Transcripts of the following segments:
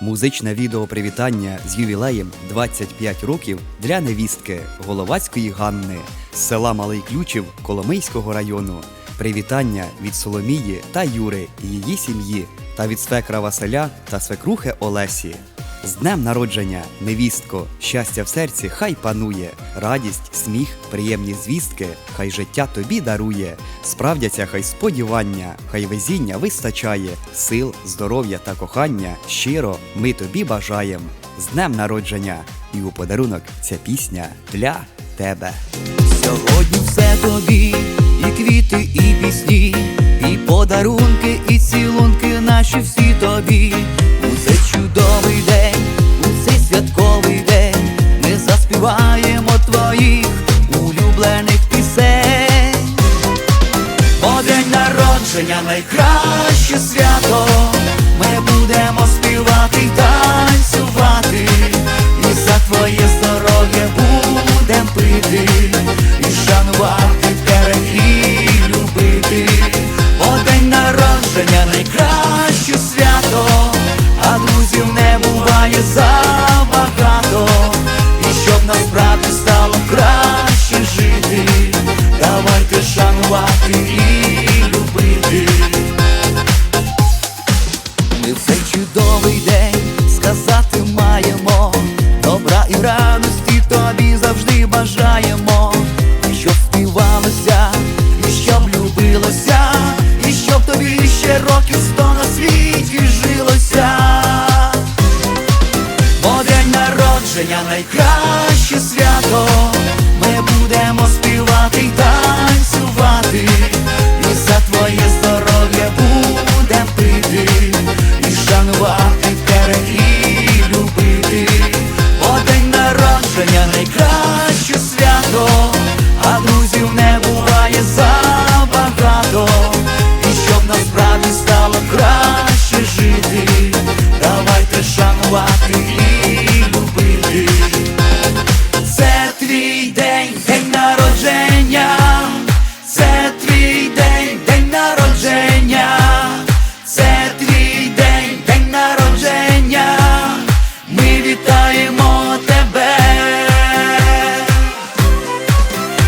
Музичне відео привітання з ювілеєм 25 років для невістки Головацької Ганни села Малий Ключів Коломийського району. Привітання від Соломії та Юри і її сім'ї та від свекра Василя та свекрухи Олесі. З днем народження, невістко, щастя в серці хай панує, радість, сміх, приємні звістки, хай життя тобі дарує, справдяться хай сподівання, хай везіння вистачає, сил, здоров'я та кохання. Щиро ми тобі бажаєм. З днем народження! І у подарунок ця пісня для тебе. Сьогодні все тобі, і квіти, і пісні, і подарунки, улюблених пісень. Бо день народження найкраще свято. Ми в цей чудовий день сказати маємо добра і радості тобі завжди бажаємо, щоб співалося, і щоб любилося, і щоб тобі ще років сто на світі жилося. Бо народження найкраще свято. Народження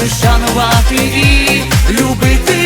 варто шанувати і любити.